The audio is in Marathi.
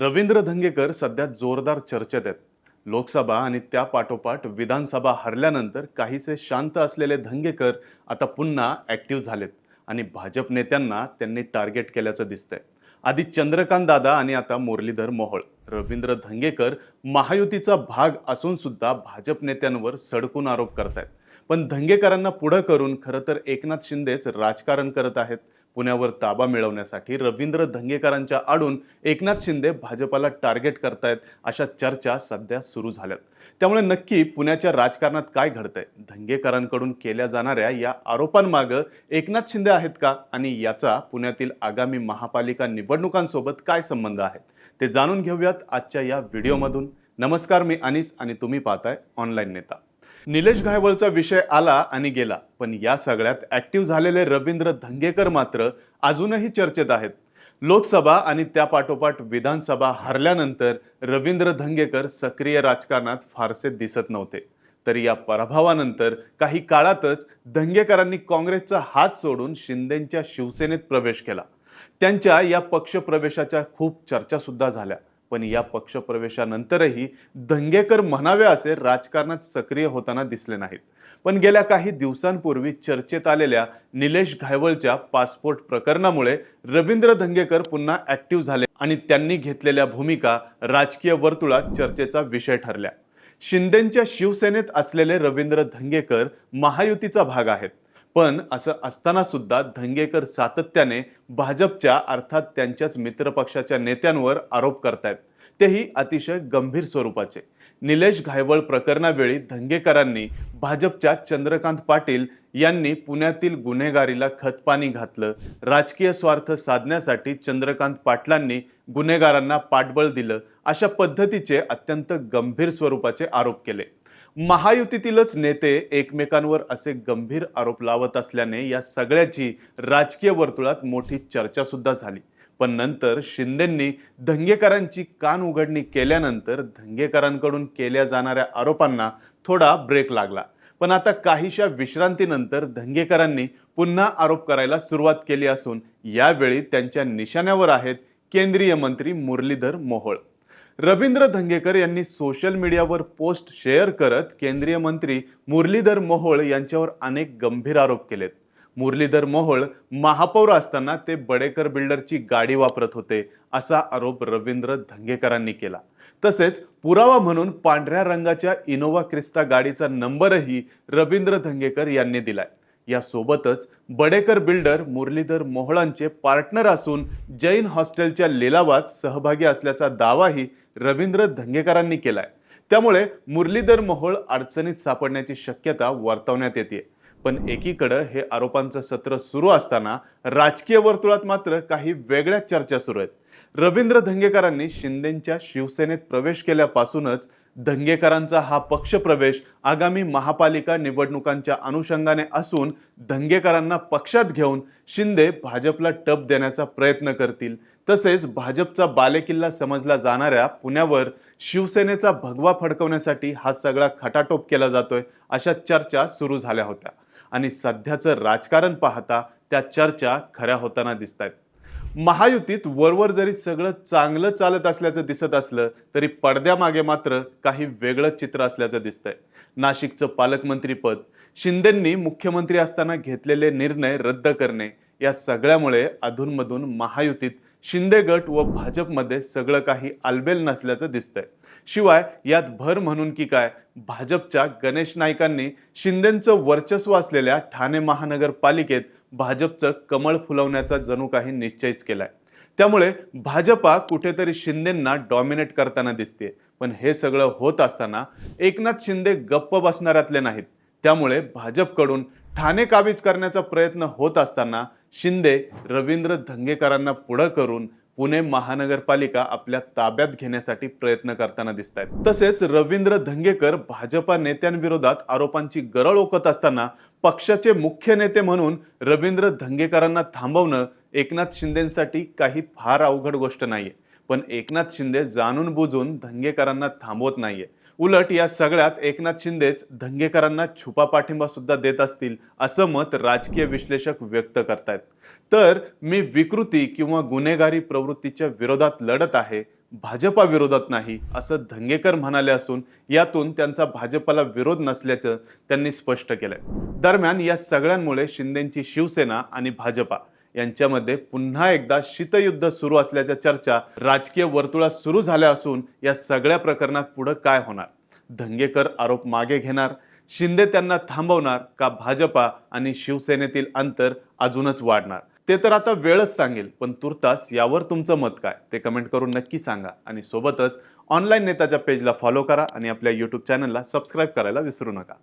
रवींद्र धंगेकर सध्या जोरदार चर्चेत आहेत. लोकसभा आणि त्या पाठोपाठ विधानसभा हरल्यानंतर काहीसे शांत असलेले धंगेकर आता पुन्हा ऍक्टिव्ह झालेत आणि भाजप नेत्यांना त्यांनी टार्गेट केल्याचं दिसतंय. आधी चंद्रकांत दादा आणि आता मुरलीधर मोहोळ. रवींद्र धंगेकर महायुतीचा भाग असून सुद्धा भाजप नेत्यांवर सडकून आरोप करतायत. पण धंगेकरांना पुढं करून खरं तर एकनाथ शिंदेच राजकारण करत आहेत. पुण्यावर ताबा मिळवण्यासाठी रवींद्र धंगेकरांच्या आडून एकनाथ शिंदे भाजपाला टार्गेट करतायत अशा चर्चा सध्या सुरू झाल्यात. त्यामुळे नक्की पुण्याच्या राजकारणात काय घडतंय? धंगेकरांकडून केल्या जाणाऱ्या या आरोपांमागं एकनाथ शिंदे आहेत का? आणि याचा पुण्यातील आगामी महापालिका निवडणुकांसोबत काय संबंध आहेत? ते जाणून घेऊयात आजच्या या व्हिडिओमधून. नमस्कार मी अनिस आणि तुम्ही पाहताय ऑनलाईन नेता. निलेश घायवळचा विषय आला आणि गेला. पण या सगळ्यात ऍक्टिव्ह झालेले रवींद्र धंगेकर मात्र अजूनही चर्चेत आहेत. लोकसभा आणि त्यापाठोपाठ विधानसभा हरल्यानंतर रवींद्र धंगेकर सक्रिय राजकारणात फारसे दिसत नव्हते. तर या पराभवानंतर काही काळातच धंगेकरांनी काँग्रेसचा हात सोडून शिंदेच्या शिवसेनेत प्रवेश केला. त्यांच्या या पक्षप्रवेशाच्या खूप चर्चा सुद्धा झाल्या. पण या पक्षप्रवेशानंतरही दंगेकर म्हणावे असे राजकारणात सक्रिय होताना दिसले नाहीत. पण गेल्या काही दिवसांपूर्वी चर्चेत आलेल्या निलेश घायवळच्या पासपोर्ट प्रकरणामुळे रवींद्र धंगेकर पुन्हा ऍक्टिव्ह झाले आणि त्यांनी घेतलेल्या भूमिका राजकीय वर्तुळात चर्चेचा विषय ठरल्या. शिंदेच्या शिवसेनेत असलेले रवींद्र धंगेकर महायुतीचा भाग आहेत. पण असं असताना सुद्धा धंगेकर सातत्याने भाजपच्या अर्थात त्यांच्याच मित्रपक्षाच्या नेत्यांवर आरोप करतायत. तेही अतिशय गंभीर स्वरूपाचे. निलेश घायवळ प्रकरणावेळी धंगेकरांनी भाजपच्या चंद्रकांत पाटील यांनी पुण्यातील गुन्हेगारीला खतपाणी घातलं. राजकीय स्वार्थ साधण्यासाठी चंद्रकांत पाटलांनी गुन्हेगारांना पाठबळ दिलं. अशा पद्धतीचे अत्यंत गंभीर स्वरूपाचे आरोप केले. महायुतीतीलच नेते एकमेकांवर असे गंभीर आरोप लावत असल्याने या सगळ्याची राजकीय वर्तुळात मोठी चर्चा सुद्धा झाली. पण नंतर शिंदेंनी धंगेकरांची कान उघडणी केल्यानंतर धंगेकरांकडून केल्या जाणाऱ्या आरोपांना थोडा ब्रेक लागला. पण आता काहीशा विश्रांतीनंतर धंगेकरांनी पुन्हा आरोप करायला सुरुवात केली असून यावेळी त्यांच्या निशाण्यावर आहेत केंद्रीय मंत्री मुरलीधर मोहोळ. रवींद्र धंगेकर यांनी सोशल मीडियावर पोस्ट शेअर करत केंद्रीय मंत्री मुरलीधर मोहोळ यांच्यावर अनेक गंभीर आरोप केलेत. मुरलीधर मोहोळ महापौर असताना ते बडेकर बिल्डरची गाडी वापरत होते असा आरोप रवींद्र धंगेकरांनी केला. तसेच पुरावा म्हणून पांढऱ्या रंगाच्या इनोवा क्रिस्टा गाडीचा नंबरही रवींद्र धंगेकर यांनी दिलाय. यासोबतच बडेकर बिल्डर मुरलीधर मोहळांचे पार्टनर असून जैन हॉस्टेलच्या लिलावात सहभागी असल्याचा दावाही रवींद्र धंगेकरांनी केलाय. त्यामुळे मुरलीधर मोहोळ अडचणीत सापडण्याची शक्यता वर्तवण्यात येते पण एकीकडं हे आरोपांचं सत्र सुरू असताना राजकीय वर्तुळात मात्र काही वेगळ्या चर्चा सुरू आहेत. रवींद्र धंगेकरांनी शिंदेच्या शिवसेनेत प्रवेश केल्यापासूनच धंगेकरांचा हा पक्षप्रवेश आगामी महापालिका निवडणुकांच्या अनुषंगाने असून धंगेकरांना पक्षात घेऊन शिंदे भाजपला टप देण्याचा प्रयत्न करतील. तसेच भाजपचा बालेकिल्ला समजला जाणाऱ्या पुण्यावर शिवसेनेचा भगवा फडकवण्यासाठी हा सगळा खटाटोप केला जातोय अशा चर्चा सुरू झाल्या होत्या. आणि सध्याचं राजकारण पाहता त्या चर्चा खऱ्या होताना दिसत आहेत महायुतीत वरवर जरी सगळं चांगलं चालत असल्याचं दिसत असलं तरी पडद्यामागे मात्र काही वेगळं चित्र असल्याचं दिसतंय. नाशिकचं पालकमंत्रीपद शिंदेंनी मुख्यमंत्री असताना घेतलेले निर्णय रद्द करणे या सगळ्यामुळे अधूनमधून महायुतीत शिंदे गट व भाजपमध्ये सगळं काही आलबेल नसल्याचं दिसतंय. शिवाय यात भर म्हणून की काय भाजपच्या गणेश नाईकांनी शिंदेंचं वर्चस्व असलेल्या ठाणे महानगरपालिकेत भाजपचं कमळ फुलवण्याचा जणू काही निश्चयच केलाय. त्यामुळे भाजपा कुठेतरी शिंदेंना डॉमिनेट करताना दिसते पण हे सगळं होत असताना एकनाथ शिंदे गप्प बसणाऱ्यातले नाहीत. त्यामुळे भाजपकडून ठाणे काबीज करण्याचा प्रयत्न होत असताना शिंदे रवींद्र धंगेकरांना पुढं करून पुणे महानगरपालिका आपल्या ताब्यात घेण्यासाठी प्रयत्न करताना दिसत आहेत तसेच रवींद्र धंगेकर भाजपा नेत्यांविरोधात आरोपांची गरळ ओकत असताना पक्षाचे मुख्य नेते म्हणून रवींद्र धंगेकरांना थांबवणं एकनाथ शिंदेसाठी काही फार अवघड गोष्ट नाहीये. पण एकनाथ शिंदे जाणून बुजून धंगेकरांना थांबवत नाहीये. उलट या सगळ्यात एकनाथ शिंदेच धंगेकरांना छुपा पाठिंबा सुद्धा देत असतील असं मत राजकीय विश्लेषक व्यक्त करतायत. तर मी विकृती किंवा गुन्हेगारी प्रवृत्तीच्या विरोधात लढत आहे भाजपा विरोधात नाही असं धंगेकर म्हणाले असून यातून त्यांचा भाजपला विरोध नसल्याचं त्यांनी स्पष्ट केलंय. दरम्यान या सगळ्यांमुळे शिंदेची शिवसेना आणि भाजपा यांच्यामध्ये पुन्हा एकदा शीतयुद्ध सुरू असल्याच्या चर्चा राजकीय वर्तुळात सुरू झाल्या असून या सगळ्या प्रकरणात पुढं काय होणार? धंगेकर आरोप मागे घेणार शिंदे त्यांना थांबवणार का भाजपा आणि शिवसेनेतील अंतर अजूनच वाढणार? ते तर आता वेळच सांगेल पण तुर्तास यावर तुमचं मत काय? ते कमेंट करून नक्की सांगा आणि सोबतच ऑनलाईन नेताच्या पेजला फॉलो करा आणि आपल्या यूट्यूब चॅनलला सबस्क्राईब करायला विसरू नका.